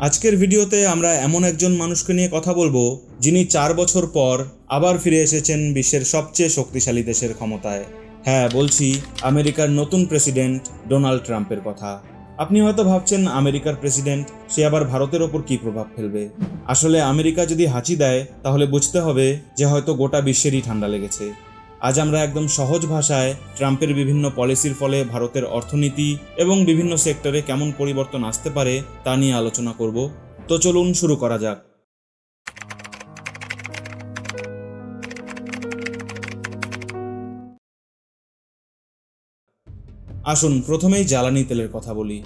আজকের ভিডিওতে আমরা এমন একজন মানুষকে নিয়ে কথা বলব, যিনি চার বছর পর আবার ফিরে এসেছেন বিশ্বের সবচেয়ে শক্তিশালী দেশের ক্ষমতায়। হ্যাঁ বলছি, আমেরিকার নতুন প্রেসিডেন্ট ডোনাল্ড ট্রাম্পের কথা। আপনি হয়তো ভাবছেন, আমেরিকার প্রেসিডেন্ট, সে আবার ভারতের ওপর কী প্রভাব ফেলবে? আসলে আমেরিকা যদি হাঁচি দেয়, তাহলে বুঝতে হবে যে হয়তো গোটা বিশ্বেরই ঠান্ডা লেগেছে। আজ আমরা একদম সহজ ভাষায় ট্রাম্পের বিভিন্ন পলিসির ফলে ভারতের অর্থনীতি এবং বিভিন্ন সেক্টরে কেমন পরিবর্তন আসতে পারে তা নিয়ে আলোচনা করব। তো চলুন শুরু করা যাক। আসুন প্রথমেই জ্বালানি তেলের কথা বলি।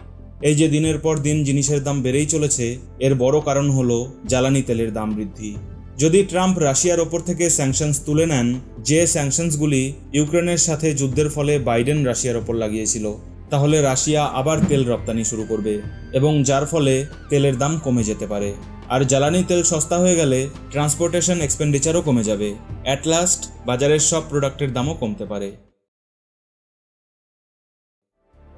এই যে দিনের পর দিন জিনিসের দাম বেড়েই চলেছে, এর বড় কারণ হলো জ্বালানি তেলের দাম বৃদ্ধি। যদি ট্রাম্প রাশিয়ার ওপর থেকে স্যাংশনস তুলে নেন, যে স্যাংশনসগুলি ইউক্রেনের সাথে যুদ্ধের ফলে বাইডেন রাশিয়ার ওপর লাগিয়েছিল, তাহলে রাশিয়া আবার তেল রপ্তানি শুরু করবে এবং যার ফলে তেলের দাম কমে যেতে পারে। আর জ্বালানি তেল সস্তা হয়ে গেলে ট্রান্সপোর্টেশন এক্সপেন্ডিচারও কমে যাবে। অ্যাট লাস্ট বাজারের সব প্রোডাক্টের দামও কমতে পারে।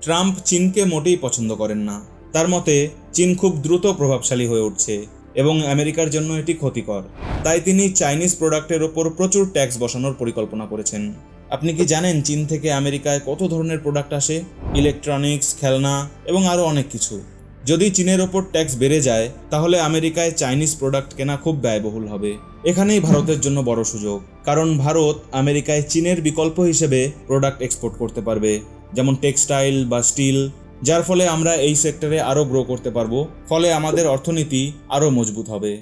ট্রাম্প চীনকে মোটেই পছন্দ করেন না। তার মতে, চীন খুব দ্রুত প্রভাবশালী হয়ে উঠছে। এবং আমেরিকার জন্য এটি ক্ষতিকর। তাই তিনি চাইনিজ প্রোডাক্টের ওপর প্রচুর ট্যাক্স বসানোর পরিকল্পনা করেছেন। আপনি কি জানেন চীন থেকে আমেরিকায় কত ধরনের প্রোডাক্ট আসে? ইলেকট্রনিক্স, খেলনা এবং আরও অনেক কিছু। যদি চীনের ওপর ট্যাক্স বেড়ে যায়, তাহলে আমেরিকায় চাইনিজ প্রোডাক্ট কেনা খুব ব্যয়বহুল হবে। এখানেই ভারতের জন্য বড় সুযোগ। কারণ ভারত আমেরিকায় চীনের বিকল্প হিসেবে প্রোডাক্ট এক্সপোর্ট করতে পারবে। যেমন টেক্সটাইল বা স্টিল। যার ফলে আমরা এই সেক্টরে আরও গ্রো করতে পারব, ফলে আমাদের অর্থনীতি আরও মজবুত হবে।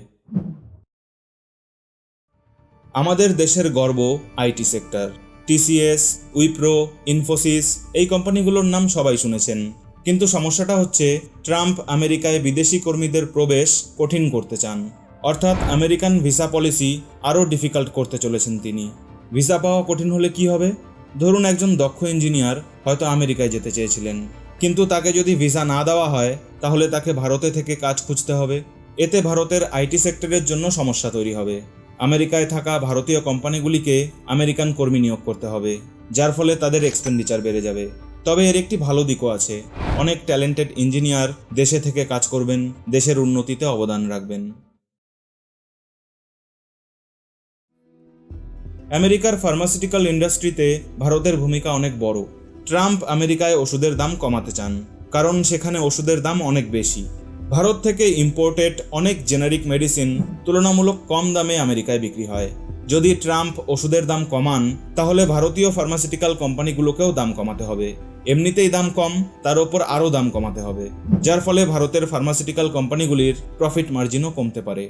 আমাদের দেশের গর্ব IT sector TCS Wipro, Infosys, এই কোম্পানিগুলোর নাম সবাই শুনেছেন। কিন্তু সমস্যাটা হচ্ছে, ট্রাম্প আমেরিকায় বিদেশি কর্মীদের প্রবেশ কঠিন করতে চান। অর্থাৎ আমেরিকান ভিসা পলিসি আরও ডিফিকাল্ট করতে চলেছেন তিনি। ভিসা পাওয়া কঠিন হলে কি হবে? ধরুন একজন দক্ষ ইঞ্জিনিয়ার হয়তো আমেরিকায় যেতে চেয়েছিলেন। কিন্তু তাকে যদি ভিসা না দেওয়া হয়, তাহলে তাকে ভারতে থেকে কাজ খুঁজতে হবে। এতে ভারতের আইটি সেক্টরের জন্য সমস্যা তৈরি হবে। আমেরিকায় থাকা ভারতীয় কোম্পানিগুলিকে আমেরিকান কর্মী নিয়োগ করতে হবে, যার ফলে তাদের এক্সপেন্ডিচার বেড়ে যাবে। তবে এর একটি ভালো দিকও আছে। অনেক ট্যালেন্টেড ইঞ্জিনিয়ার দেশে থেকে কাজ করবেন, দেশের উন্নতিতে অবদান রাখবেন। আমেরিকার ফার্মাসিউটিক্যাল ইন্ডাস্ট্রিতে ভারতের ভূমিকা অনেক বড়। ট্রাম্প আমেরিকায় ওষুধের দাম কমাতে চান, কারণ সেখানে ওষুধের দাম অনেক বেশি। ভারত থেকে ইম্পোর্টেড অনেক জেনারিক মেডিসিন তুলনামূলক কম দামে আমেরিকায় বিক্রি হয়। যদি ট্রাম্প ওষুধের দাম কমান, তাহলে ভারতীয় ফার্মাসিউটিক্যাল কোম্পানিগুলোকেও দাম কমাতে হবে। এমনিতেই দাম কম, তার ওপর আরও দাম কমাতে হবে, যার ফলে ভারতের ফার্মাসিউটিক্যাল কোম্পানিগুলির প্রফিট মার্জিনও কমতে পারে।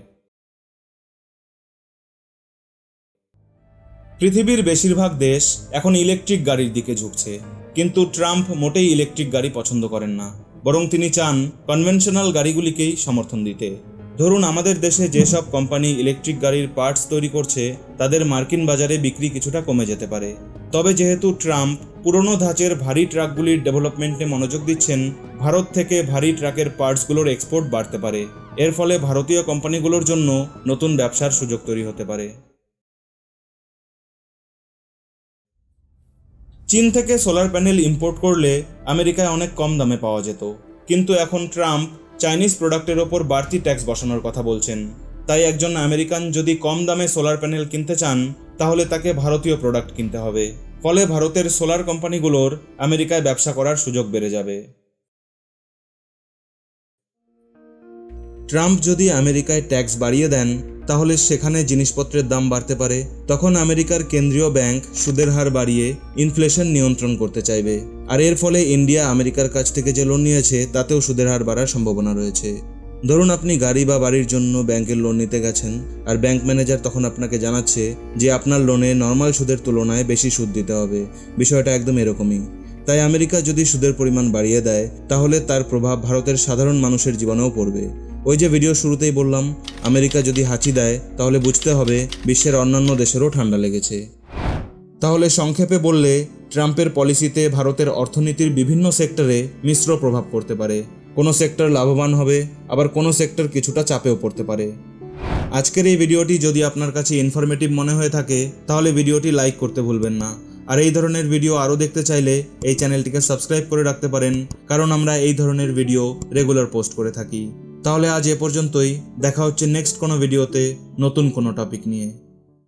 পৃথিবীর বেশিরভাগ দেশ এখন ইলেকট্রিক গাড়ির দিকে ঝুঁকছে। কিন্তু ট্রাম্প মোটেই ইলেকট্রিক গাড়ি পছন্দ করেন না, বরং তিনি চান কনভেনশনাল গাড়িগুলিকেই সমর্থন দিতে। ধরুন আমাদের দেশে যেসব কোম্পানি ইলেকট্রিক গাড়ির পার্টস তৈরি করছে, তাদের মার্কিন বাজারে বিক্রি কিছুটা কমে যেতে পারে। তবে যেহেতু ট্রাম্প পুরনো ধাঁচের ভারী ট্রাকগুলির ডেভেলপমেন্টে মনোযোগ দিচ্ছেন, ভারত থেকে ভারী ট্রাকের পার্টসগুলোর এক্সপোর্ট বাড়তে পারে। এর ফলে ভারতীয় কোম্পানিগুলোর জন্য নতুন ব্যবসার সুযোগ তৈরি হতে পারে। চীন থেকে সোলার প্যানেল ইম্পোর্ট করলে আমেরিকায় অনেক কম দামে পাওয়া যেত। কিন্তু এখন ট্রাম্প চাইনিজ প্রোডাক্টের ওপর বাড়তি ট্যাক্স বসানোর কথা বলছেন। তাই একজন আমেরিকান যদি কম দামে সোলার প্যানেল কিনতে চান, তাহলে তাকে ভারতীয় প্রোডাক্ট কিনতে হবে। ফলে ভারতের সোলার কোম্পানিগুলোর আমেরিকায় ব্যবসা করার সুযোগ বেড়ে যাবে। ট্রাম্প যদি আমেরিকায় ট্যাক্স বাড়িয়ে দেন তাহলে সেখানে জিনিসপত্রের দাম বাড়তে পারে। তখন আমেরিকার কেন্দ্রীয় ব্যাংক সুদের হার বাড়িয়ে ইনফ্লেশন নিয়ন্ত্রণ করতে চাইবে। আর এর ফলে ইন্ডিয়া আমেরিকার কাছ থেকে যে লোন নিয়েছে, তাতেও সুদের হার বাড়ার সম্ভাবনা রয়েছে। ধরুন আপনি গাড়ি বা বাড়ির জন্য ব্যাংকের লোন নিতে গেছেন, আর ব্যাংক ম্যানেজার তখন আপনাকে জানাচ্ছে যে আপনার লোনে নর্মাল সুদের তুলনায় বেশি সুদ দিতে হবে। বিষয়টা একদম এরকমই। তাই আমেরিকা যদি সুদের পরিমাণ বাড়িয়ে দেয়, তাহলে তার প্রভাব ভারতের সাধারণ মানুষের জীবনেও পড়বে। ওই যে ভিডিও শুরুতেই বললাম, আমেরিকা যদি হাঁচি দেয়, তাহলে বুঝতে হবে বিশ্বের অন্যান্য দেশেরও ঠান্ডা লেগেছে। তাহলে সংক্ষেপে বললে, ট্রাম্পের পলিসিতে ভারতের অর্থনীতির বিভিন্ন সেক্টরে মিশ্র প্রভাব পড়তে পারে। কোনো সেক্টর লাভবান হবে, আবার কোনো সেক্টর কিছুটা চাপেও পড়তে পারে। আজকের এই ভিডিওটি যদি আপনার কাছে ইনফরমেটিভ মনে হয়ে থাকে, তাহলে ভিডিওটি লাইক করতে ভুলবেন না। আর এই ধরনের ভিডিও আরও দেখতে চাইলে এই চ্যানেলটিকে সাবস্ক্রাইব করে রাখতে পারেন, কারণ আমরা এই ধরনের ভিডিও রেগুলার পোস্ট করে থাকি। তাহলে আজ এ পর্যন্তই। দেখা হচ্ছে নেক্সট কোনো ভিডিওতে নতুন কোনো টপিক নিয়ে।